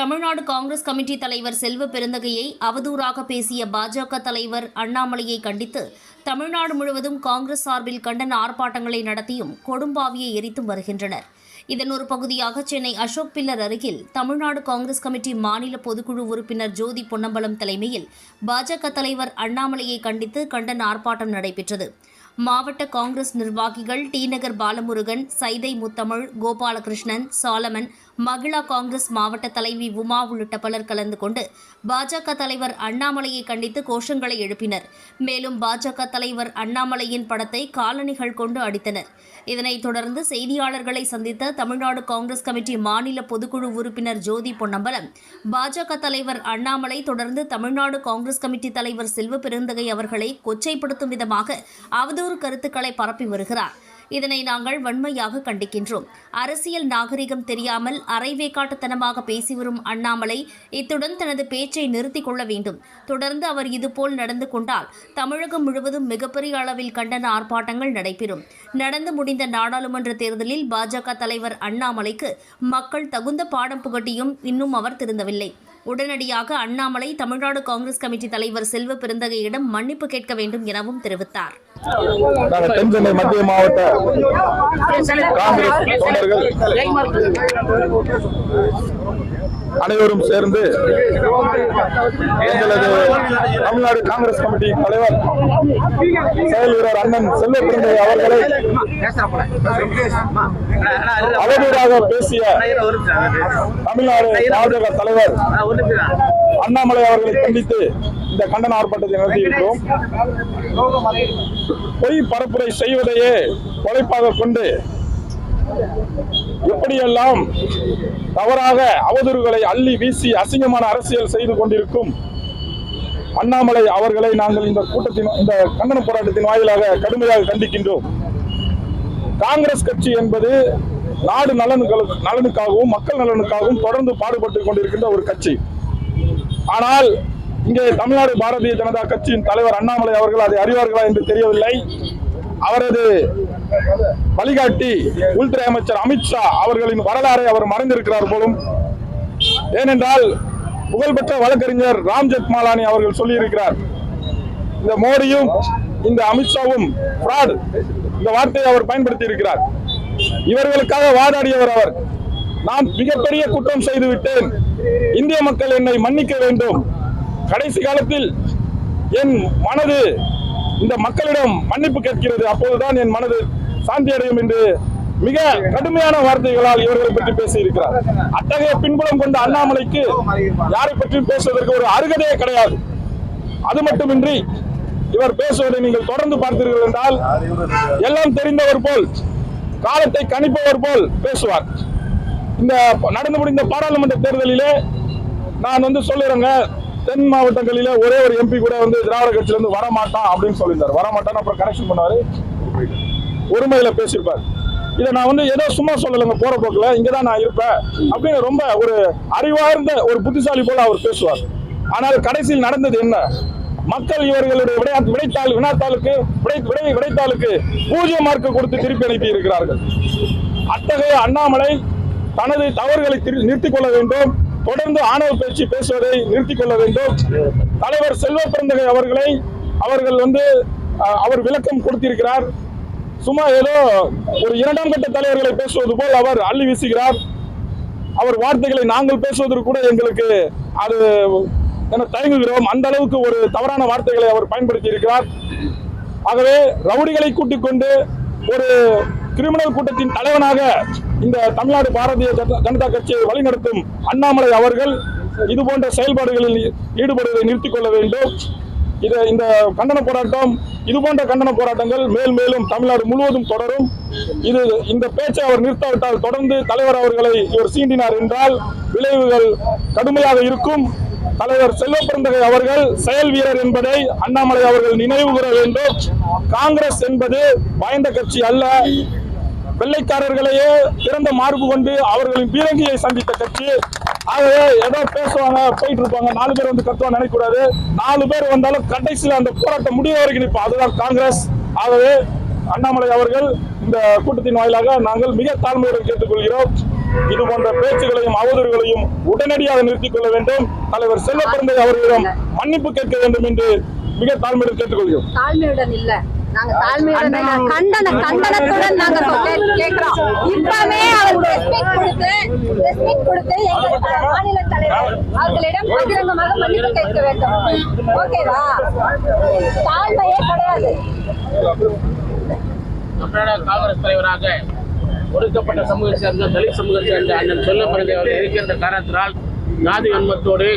Tamil Nadu Congress committee தலைவர் செல்வ பெருந்தகையை அவதூறாக பேசிய பாஜக தலைவர் அண்ணாமலையை கண்டித்து தமிழ்நாடு முழுவதும் காங்கிரஸ் சார்பில் கண்டன ஆர்ப்பாட்டங்களை நடத்தியும் கொடும்பாவியை எரித்தும் வருகின்றனர். இதன் ஒரு பகுதியாக சென்னை அசோக் பில்லர் அருகில் தமிழ்நாடு காங்கிரஸ் கமிட்டி மாநில பொதுக்குழு உறுப்பினர் ஜோதி பொன்னம்பலம் தலைமையில் பாஜக தலைவர் அண்ணாமலையை கண்டித்து கண்டன ஆர்ப்பாட்டம் நடைபெற்றது. மாவட்ட காங்கிரஸ் நிர்வாகிகள் டி நகர் பாலமுருகன் சைதை முத்தமிழ் கோபாலகிருஷ்ணன் சாலமன் மகிழா காங்கிரஸ் மாவட்ட தலைவி உமா உள்ளிட்ட பலர் கலந்து கொண்டு பாஜக தலைவர் அண்ணாமலையை கண்டித்து கோஷங்களை எழுப்பினர். மேலும் பாஜக தலைவர் அண்ணாமலையின் படத்தை காலணிகள் கொண்டு அடித்தனர். இதனைத் தொடர்ந்து செய்தியாளர்களை சந்தித்த தமிழ்நாடு காங்கிரஸ் கமிட்டி மாநில பொதுக்குழு உறுப்பினர் ஜோதி பொன்னம்பலம் பாஜக தலைவர் அண்ணாமலை தொடர்ந்து தமிழ்நாடு காங்கிரஸ் கமிட்டி தலைவர் செல்வ பெருந்தகை அவர்களை கொச்சைப்படுத்தும் விதமாக அவதூறு கருத்துக்களை பரப்பி வருகிறார். இதனை நாங்கள் வன்மையாக கண்டிக்கின்றோம். அரசியல் நாகரிகம் தெரியாமல் அரைவேக்காட்டுத்தனமாக பேசி வரும் அண்ணாமலை இத்துடன் தனது பேச்சை நிறுத்திக் கொள்ள வேண்டும். தொடர்ந்து அவர் இதுபோல் நடந்து கொண்டால் தமிழகம் முழுவதும் மிகப்பெரிய அளவில் கண்டன ஆர்ப்பாட்டங்கள் நடைபெறும். நடந்து முடிந்த நாடாளுமன்ற தேர்தலில் பாஜக தலைவர் அண்ணாமலைக்கு மக்கள் தகுந்த பாடம் புகட்டியும் இன்னும் அவர் திருந்தவில்லை. உடனடியாக அண்ணாமலை தமிழ்நாடு காங்கிரஸ் கமிட்டி தலைவர் செல்வ பெருந்தகையிடம் மன்னிப்பு கேட்க வேண்டும் எனவும் தெரிவித்தார். மத்திய மாவட்ட காங்கிரஸ் அனைவரும் சேர்ந்து எங்களது தமிழ்நாடு காங்கிரஸ் கமிட்டி தலைவர் செயல் வீரர் அண்ணன் செல்வ பிறந்தை அவர்களை அவதூறாக பேசிய தமிழ்நாடு பாஜக தலைவர் அண்ணாமலை அவர்களை கண்டித்து இந்த கண்டன ஆர்ப்பாட்டத்தை நடத்தியிருக்கிறோம். பொய் பரப்புரை செய்வதையே பொழைப்பாக கொண்டு எப்படியெல்லாம் தவறாக அவதூறுகளை அள்ளி வீசி அசிங்கமான அரசியல் செய்து கொண்டிருக்கும் அண்ணாமலை அவர்களை நாங்கள் இந்த கூட்டத்தின் இந்த கண்டன போராட்டத்தின் வாயிலாக கடுமையாக கண்டிக்கின்றோம். காங்கிரஸ் கட்சி என்பது நாடு நலனுக்கு நலனுக்காகவும் மக்கள் நலனுக்காகவும் தொடர்ந்து பாடுபட்டு கொண்டிருக்கின்ற ஒரு கட்சி. ஆனால் இங்கே தமிழ்நாடு பாரதிய ஜனதா கட்சியின் தலைவர் அண்ணாமலை அவர்கள் அதை அறிவார்களா என்று தெரியவில்லை. அவரது வழிகாட்டி உள்துறை அமைச்சர் அமித்ஷா அவர்களின் வரலாறை அவர் மறைந்திருக்கிறார் போலும். ஏனென்றால் புகழ்பெற்ற வழக்கறிஞர் ராம் ஜெத்மாலானி அவர்கள் சொல்லியிருக்கிறார் இந்த மோடியும் இந்த அமித்ஷாவும் fraud இந்த வார்த்தையை அவர் பயன்படுத்தி இருக்கிறார் இவர்களுக்காக வாதாடியவர் அவர். நான் மிகப்பெரிய குற்றம் செய்து விட்டேன். இந்திய மக்கள் என்னை மன்னிக்க வேண்டும். கடைசி காலத்தில் என் மனது இந்த மக்களிடம் மன்னிப்பு கேட்கிறது. அப்போதுதான் என் மனது சாந்தி அடையும் என்று மிக கடுமையான வார்த்தைகளால் இவர்களை பற்றி பேசியிருக்கிறார். அத்தகைய பின்புலம் கொண்ட அண்ணாமலைக்கு யாரை பற்றியும் பேசுவதற்கு ஒரு அருகதையே கிடையாது. அது மட்டுமின்றி இவர் பேசுவதை நீங்கள் தொடர்ந்து பார்த்தீர்கள் என்றால் எல்லாம் தெரிந்தவர் போல் காலத்தை கணிப்பவர் போல் பேசுவார். இந்த நடந்து முடிந்த பாராளுமன்ற தேர்தலிலே நான் வந்து சொல்லுறேங்க தென் மாவட்டங்களிலே ஒரே ஒரு எம்பி கூட வந்து திராவிட கட்சியில இருந்து வரமாட்டான் அப்படின்னு சொல்லியிருந்தார். வரமாட்டான்னு அப்புறம் கரெக்ஷன் பண்ணாரு ஒருமையில பேசியிருப்பார். இதை நான் வந்து ஏதோ சும்மா சொல்லலைங்க போற போக்குல இங்கதான் நான் இருப்பேன் அப்படின்னு ரொம்ப ஒரு அறிவார்ந்த ஒரு புத்திசாலி போல அவர் பேசுவார். ஆனால் கடைசியில் நடந்தது என்ன? மக்கள் இவர்களுடைய விடை விடைத்தாள் வினாத்தாளுக்கு விடை விடை விடைத்தாளுக்கு பூஜ்ஜியம் மார்க்கு கொடுத்து திருப்பி அனுப்பி இருக்கிறார்கள் அத்தகைய அண்ணாமலை தனது தவறுகளை திரு- நிறுத்திக் கொள்ள வேண்டும். தொடர்ந்து ஆணவ பேச்சு பேசுவதை நிறுத்திக் கொள்ள வேண்டும். தலைவர் செல்வ பிறந்தகை அவர்களை அவர்கள் வந்து அஹ், அவர் விளக்கம் கொடுத்திருக்கிறார். சும்மா ஏதோ ஒரு இரண்டாம் கட்ட தலைவர்களை பேசுவது போல் அவர் அள்ளி வீசுகிறார். அவர் வார்த்தைகளை நாங்கள் பேசுவதற்கு கூட எங்களுக்கு அது என தயங்குகிறோம். அந்த அளவுக்கு ஒரு தவறான வார்த்தைகளை அவர் பயன்படுத்தி இருக்கிறார் ஆகவே ரவுடிகளை கூட்டிக் கொண்டு ஒரு கிரிமினல் கூட்டத்தின் தலைவனாக இந்த தமிழ்நாடு பாரதிய ஜனதா கட்சியை வழிநடத்தும் அண்ணாமலை அவர்கள் இது போன்ற செயல்பாடுகளில் ஈடுபடுவதை நிறுத்திக் கொள்ள வேண்டும். இது இந்த கண்டன போராட்டம் இது போன்ற கண்டன போராட்டங்கள் மேல் மேலும் தமிழ்நாடு முழுவதும் தொடரும். இது இந்த பேச்சை அவர் நிறுத்தாவிட்டால் தொடர்ந்து தலைவர் அவர்களை இவர் சீண்டினார் என்றால் விளைவுகள் கடுமையாக இருக்கும். தலைவர் செல்வ அவர்கள் செயல் வீரர் என்பதை அண்ணாமலை அவர்கள் நினைவு கூற வேண்டும். காங்கிரஸ் என்பது பயந்த கட்சி அல்ல. வெள்ளைக்காரர்களையே திறந்த மார்பு கொண்டு அவர்களின் பீரங்கியை சந்தித்த கட்சி. ஆகவே ஏதோ பேசுவாங்க போயிட்டு இருப்பாங்க. நாலு பேர் வந்து கத்துவாங்க நினைக்கக்கூடாது. நாலு பேர் வந்தாலும் கடைசியில் அந்த போராட்டம் முடிய வரைக்கும் நிற்போம் அதுதான் காங்கிரஸ். ஆகவே அண்ணாமலை அவர்கள் இந்த கூட்டத்தின் வாயிலாக நாங்கள் மிக தாழ்மையுடன் கேட்டுக்கொள்கிறோம். இது போன்ற பேச்சுகளையும் அவதூறுகளையும் உடனடியாக நிறுத்திக் கொள்ள வேண்டும். தலைவர் செல்வ பெருந்தகை அவர்களிடம் மன்னிப்பு கேட்க வேண்டும் என்று மிக தாழ்மையுடன் கேட்டுக்கொள்கிறோம். தாழ்மையுடன் இல்லை. நாங்க தாழ்மையுடன். கண்டன கண்டனத்துடன் நாங்க கே- கேக்குறோம் இப்பவே அவர் meet கொடுத்து meet கொடுத்து எங்கள் த- மாநில தலைவர் அவர்களிடம் பகிரங்கமாக மன்னிப்பு கேட்க வேண்டும். ஓகேவா? தாழ்மையே கிடையாது. தமிழ்நாடு காங்கிரஸ் தலைவராக ஒடுக்கப்பட்ட சமூகத்தை சேர்ந்த தலித் சமூகத்தை சேர்ந்த அண்ணன் சொல்லப்படுகிற அவர்கள் இருக்கின்ற காரணத்தினால் ஜாதி வன்மத்தோடு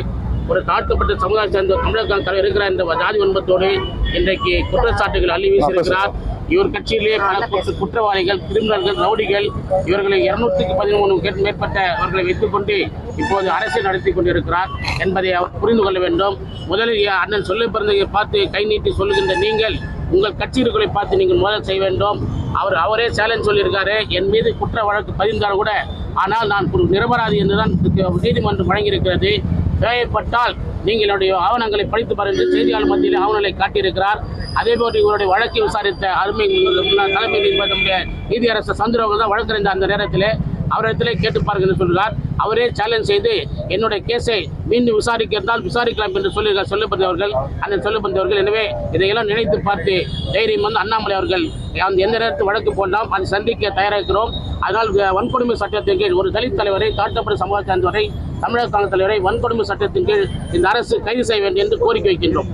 ஒரு தாழ்த்தப்பட்ட சமுதாயத்தை சேர்ந்த தமிழக தலைவர் இருக்கிறார் என்ற ஜாதி வன்மத்தோடு இன்றைக்கு குற்றச்சாட்டுகள் அள்ளி வீசியிருக்கிறார். இவர் கட்சியிலே பல குற்ற- குற்றவாளிகள் கிரிமினல்கள் ரவுடிகள் இவர்களை இருநூற்றுக்கு பதிமூணு மேற்பட்ட அவர்களை வைத்துக் கொண்டு இப்போது அரசியல் நடத்தி கொண்டிருக்கிறார் என்பதை அவர் புரிந்து கொள்ள வேண்டும். முதலில் அண்ணன் சொல்ல பிறந்ததை பார்த்து கை நீட்டி சொல்லுகின்ற நீங்கள் உங்கள் கட்சிகளை பார்த்து நீங்கள் முதல் செய்ய வேண்டும். அவர் அவரே சேலஞ்ச் சொல்லியிருக்காரு. என் மீது குற்ற வழக்கு பதிந்தால் கூட ஆனால் நான் ஒரு நிரபராதி என்றுதான் நீதிமன்றம் வழங்கியிருக்கிறது. தேவைப்பட்டால் நீங்கள் என்னுடைய ஆவணங்களை படித்து பாருங்கள். செய்தியாளர் மத்தியில் ஆவணங்களை காட்டியிருக்கிறார். அதே போன்று இவருடைய வழக்கை விசாரித்த அருமை முன்னாள் தலைமை நீதிபதியுடைய நீதியரசர் சந்திரபாபு தான் வழக்கறிஞர் அந்த நேரத்தில் அவரிடத்திலே கேட்டு பாருங்கள் என்று சொல்கிறார். அவரே சேலஞ்ச் செய்து என்னுடைய கேஸை மீண்டும் விசாரிக்க இருந்தால் விசாரிக்கலாம் என்று சொல்லி சொல்லப்பட்டவர்கள் அந்த சொல்லப்பட்டவர்கள் எனவே இதையெல்லாம் நினைத்து பார்த்து தைரியம் வந்து அண்ணாமலை அவர்கள் அந்த எந்த நேரத்தில் வழக்கு போடலாம் அதை சந்திக்க தயாராகிறோம். அதனால் வன்கொடுமை சட்டத்தின் கீழ் ஒரு தலித் தலைவரை தாழ்த்தப்பட்ட சமூகத்தை சேர்ந்தவரை தமிழக காங்கிரஸ் தலைவரை வன்கொடுமை சட்டத்தின் கீழ் இந்த அரசு கைது செய்ய வேண்டும் என்று கோரிக்கை வைக்கின்றோம்.